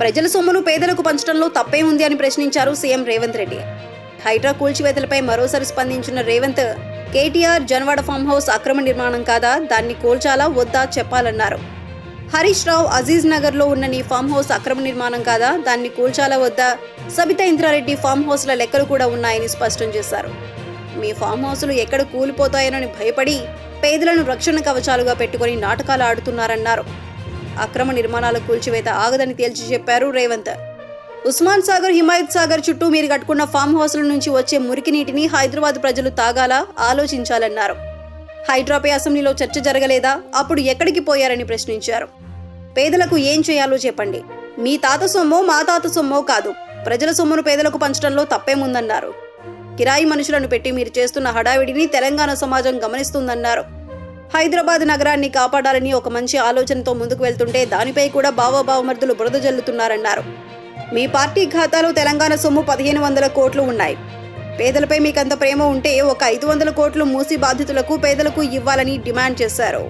ప్రజల సొమ్మును పేదలకు పంచడంలో తప్పే ఉంది అని ప్రశ్నించారు సీఎం రేవంత్ రెడ్డి. హైడ్రా కూల్చివేతలపై మరోసారి స్పందించిన రేవంత్ కేటీఆర్ జన్వాడ ఫామ్ హౌస్ అక్రమ నిర్మాణం కాదా? దాన్ని కూల్చాలా? వద్దా? చెప్పాలన్నారు. హరీష్ రావు అజీజ్ నగర్లో ఉన్న నీ ఫామ్ హౌస్ అక్రమ నిర్మాణం కాదా? దాన్ని కూల్చాలా? వద్దా? సబితా ఇంద్రారెడ్డి ఫామ్ హౌస్ల లెక్కలు కూడా ఉన్నాయని స్పష్టం చేశారు. మీ ఫామ్ హౌస్లు ఎక్కడ కూలిపోతాయోనని భయపడి పేదలను రక్షణ కవచాలుగా పెట్టుకొని నాటకాలు ఆడుతున్నారన్నారు. అక్రమ నిర్మాణాల కూల్చివేత ఆగదని తేల్చి చెప్పారు రేవంత్. ఉస్మాన్ సాగర్ హిమాయత్ సాగర్ చుట్టూ మీరు కట్టుకున్న ఫామ్ హౌస్ల నుంచి వచ్చే మురికి నీటిని హైదరాబాద్ ప్రజలు తాగాలా? ఆలోచించాలన్నారు. హైడ్రాపై అసెంబ్లీలో చర్చ జరగలేదా? అప్పుడు ఎక్కడికి పోయారని ప్రశ్నించారు. పేదలకు ఏం చేయాలో చెప్పండి. మీ తాత సొమ్మో మా తాత సొమ్మో కాదు. ప్రజల సొమ్మును పేదలకు పంచడంలో తప్పేముందన్నారు. కిరాయి మనుషులను పెట్టి మీరు చేస్తున్న హడావిడిని తెలంగాణ సమాజం గమనిస్తుందన్నారు. హైదరాబాద్ నగరాన్ని కాపాడాలని ఒక మంచి ఆలోచనతో ముందుకు వెళ్తుంటే దానిపై కూడా బావబావమర్దులు బురద జల్లుతున్నారన్నారు. మీ పార్టీ ఖాతాలో తెలంగాణ సొమ్ము పదిహేను వందల కోట్లు ఉన్నాయి. పేదలపై మీకంత ప్రేమ ఉంటే ఒక ఐదు వందల కోట్లు మూసి బాధితులకు పేదలకు ఇవ్వాలని డిమాండ్ చేశారు.